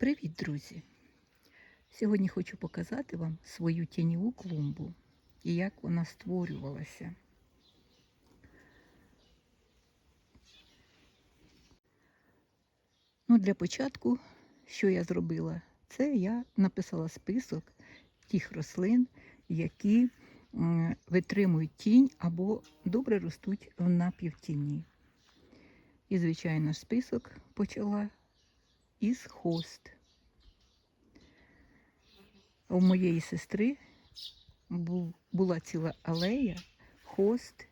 Привіт, друзі! Сьогодні хочу показати вам свою тіньову клумбу і як вона створювалася. Ну, для початку, що я зробила, це я написала список тих рослин, які витримують тінь або добре ростуть в напівтіні. І, звичайно, список почала із хост. У моєї сестри була ціла алея хост,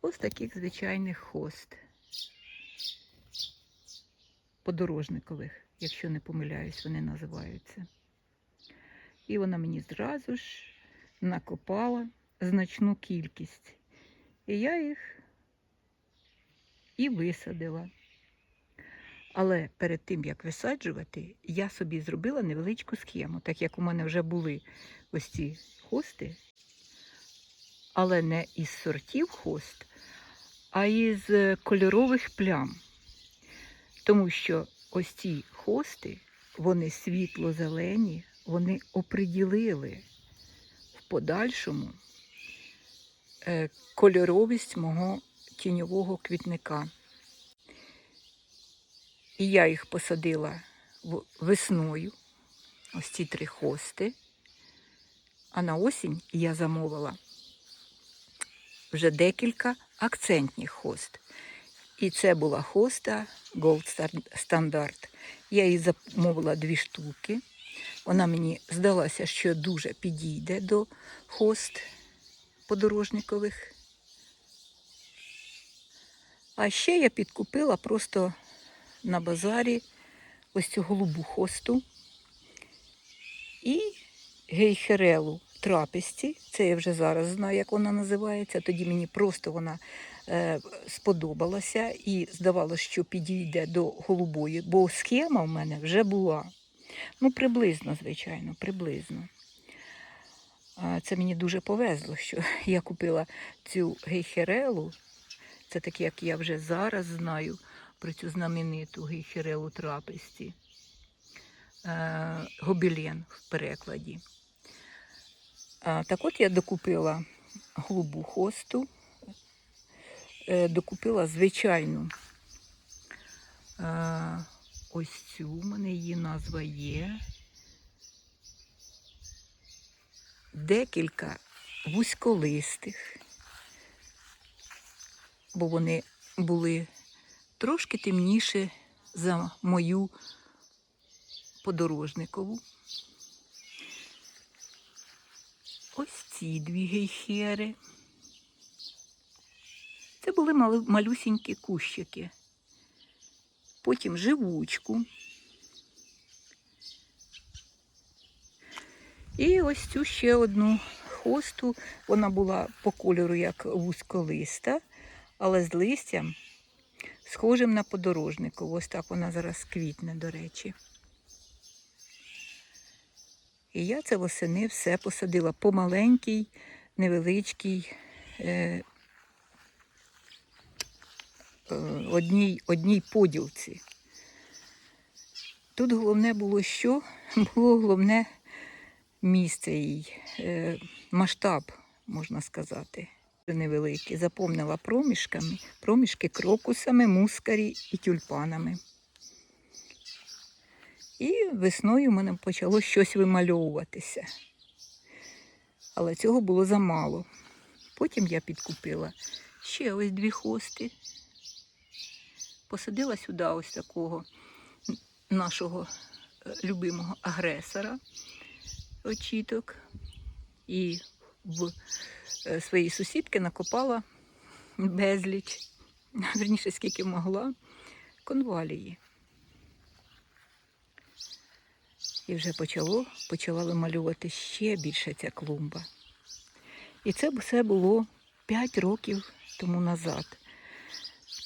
ось таких звичайних хост. Подорожникових, якщо не помиляюсь, вони називаються. І вона мені зразу ж накопала значну кількість. І я їх і висадила. Але перед тим, як висаджувати, я собі зробила невеличку схему, так як у мене вже були ось ці хости, але не із сортів хост, а із е, кольорових плям. Тому що ось ці хости, вони світло-зелені, вони оприділили в подальшому е, кольоровість мого тіньового квітника. І я їх посадила весною, ось ці три хости. А на осінь я замовила вже декілька акцентних хост. І це була хоста Gold Standard. Я їй замовила дві штуки. Вона мені здалася, що дуже підійде до хост подорожникових. А ще я підкупила просто на базарі ось цю голубу хосту і гейхерелу трапесті. Це я вже зараз знаю, як вона називається. Тоді мені просто вона е, сподобалася і здавалося, що підійде до голубої, бо схема в мене вже була. Ну, приблизно, звичайно, приблизно. Це мені дуже повезло, що я купила цю гейхерелу. Це таке, як я вже зараз знаю про цю знамениту гейхерелу трапесті. Е, Гобілен в перекладі. Так от я докупила голубу хосту, е, докупила звичайну. Е, ось цю, у мене її назва є. Декілька вузьколистих, бо вони були трошки темніше за мою подорожникову. Ось ці дві гейхери. Це були малюсінькі кущики. Потім живучку. І ось цю ще одну хосту. Вона була по кольору як вузьколиста, але з листям схожим на подорожнику. Ось так вона зараз квітне, до речі. І я це восени все посадила по маленькій, невеличкій, е, е, одній, одній поділці. Тут головне було що? Було головне місце їй, е, масштаб, можна сказати. Невеликий. Заповнила проміжками, проміжки крокусами, мускарі і тюльпанами. І весною в мене почало щось вимальовуватися. Але цього було замало. Потім я підкупила ще ось дві хости. Посадила сюди ось такого нашого е, любимого агресора очіток. І в е, своїй сусідки накопала безліч, верніше, скільки могла, конвалії. І вже почало, почала вималювати ще більше ця клумба. І це все було 5 років тому назад.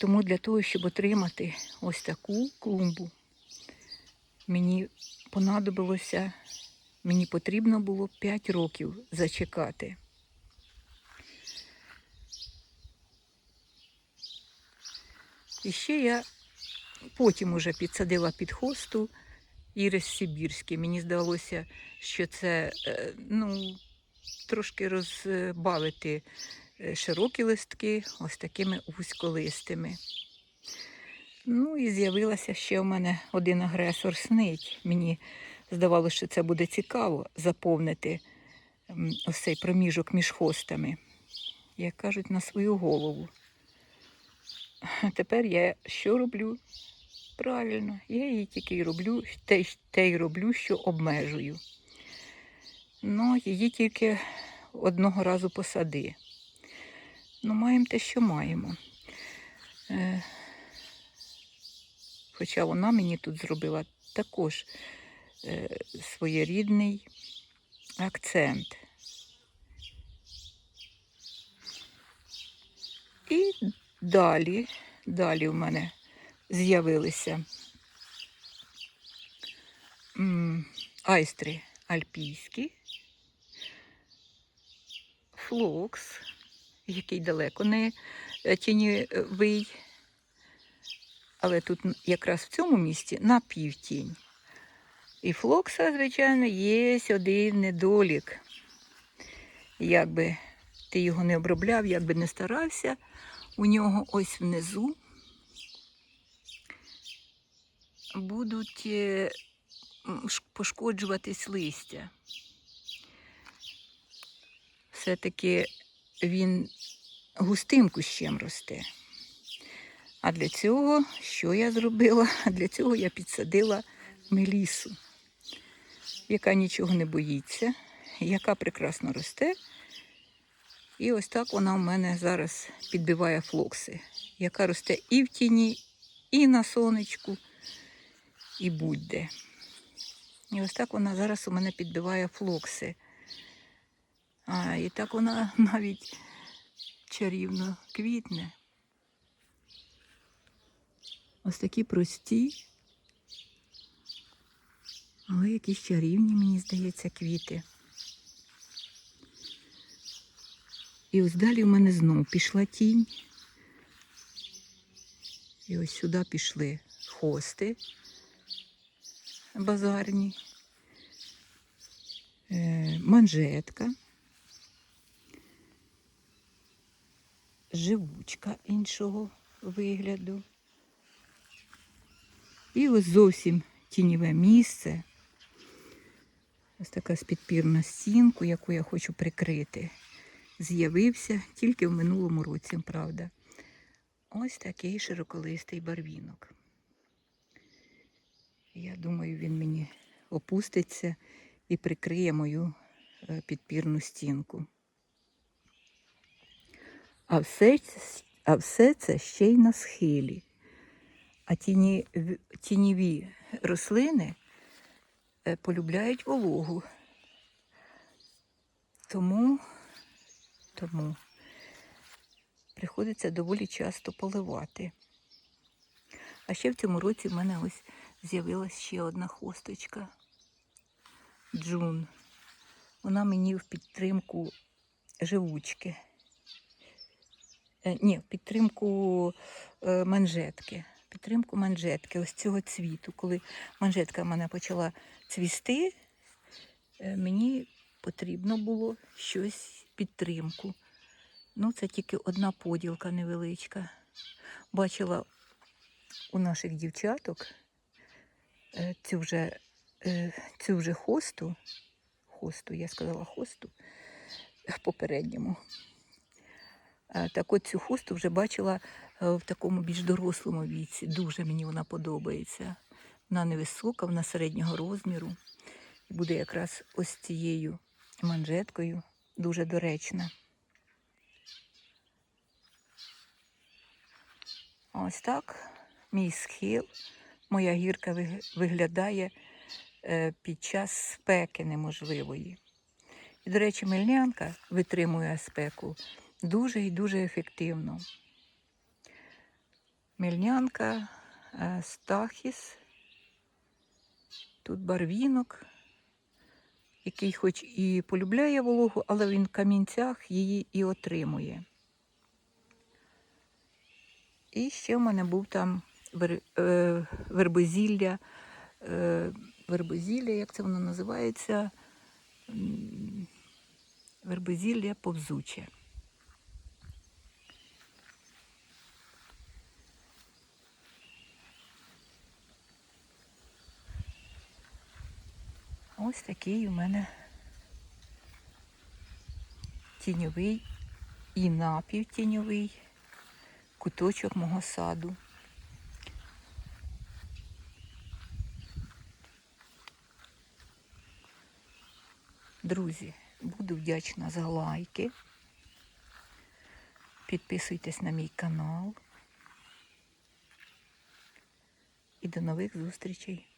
Тому для того, щоб отримати ось таку клумбу, мені понадобилося, мені потрібно було 5 років зачекати. І ще я потім уже підсадила під хосту ірис сибірський. Мені здалося, що це е, ну, трошки розбавити е, широкі листки ось такими вузьколистими. Ну і з'явилася ще в мене один агресор снить. Мені здавалося, що це буде цікаво заповнити ось цей проміжок між хостами, як кажуть, на свою голову. А тепер я що роблю? Правильно, я її тільки й роблю, те, те й роблю, що обмежую. Ну, її тільки одного разу посади. Ну, маємо те, що маємо. Е, хоча вона мені тут зробила також своєрідний акцент. І далі, далі в мене з'явилися айстри альпійські, флокс, який далеко не е, тіньовий, але тут якраз в цьому місці на півтінь. І флокса, звичайно, є один недолік. Якби ти його не обробляв, як би не старався, у нього ось внизу будуть е, пошкоджуватись листя. Все-таки він густим кущем росте. А для цього що я зробила? А для цього я підсадила мелісу, яка нічого не боїться, яка прекрасно росте. І ось так вона у мене зараз підбиває флокси, яка росте і в тіні, і на сонечку, і будь-де. І ось так вона зараз у мене підбиває флокси. А, і так вона навіть чарівно квітне. Ось такі прості, але якісь чарівні, мені здається, квіти. І ось далі в мене знов пішла тінь. І ось сюди пішли хости базарні, е, манжетка, живучка іншого вигляду. І ось зовсім тіньове місце. Ось така з підпірна стінку, яку я хочу прикрити. З'явився тільки в минулому році, правда. Ось такий широколистий барвінок. Я думаю, він мені опуститься і прикриє мою е, підпірну стінку. А все, а все це ще й на схилі. А тіні, тіньові рослини полюбляють вологу. Тому, тому приходиться доволі часто поливати. А ще в цьому році в мене ось з'явилась ще одна хосточка. Джун. Вона мені в підтримку живучки. Е, ні, в підтримку е, манжетки. Підтримку манжетки, ось цього цвіту. Коли манжетка в мене почала цвісти, е, мені потрібно було щось підтримку. Ну, це тільки одна поділка невеличка. Бачила у наших дівчаток е, цю вже, е, цю вже хосту, хосту, я сказала хосту в попередньому. Так от цю хусту вже бачила в такому більш дорослому віці. Дуже мені вона подобається. Вона невисока, вона середнього розміру. Буде якраз ось цією манжеткою дуже доречна. Ось так мій схил, моя гірка виглядає е, під час спеки неможливої. І, до речі, мельнянка витримує спеку дуже і дуже ефективно. Мельнянка, е, стахіс, тут барвінок, який хоч і полюбляє вологу, але він в камінцях її і отримує. І ще в мене був там вер, е, вербозілля е, вербозілля, як це воно називається? Вербозілля повзуче. Ось такий у мене тіньовий і напівтіньовий куточок мого саду. Друзі, буду вдячна за лайки. Підписуйтесь на мій канал. І до нових зустрічей.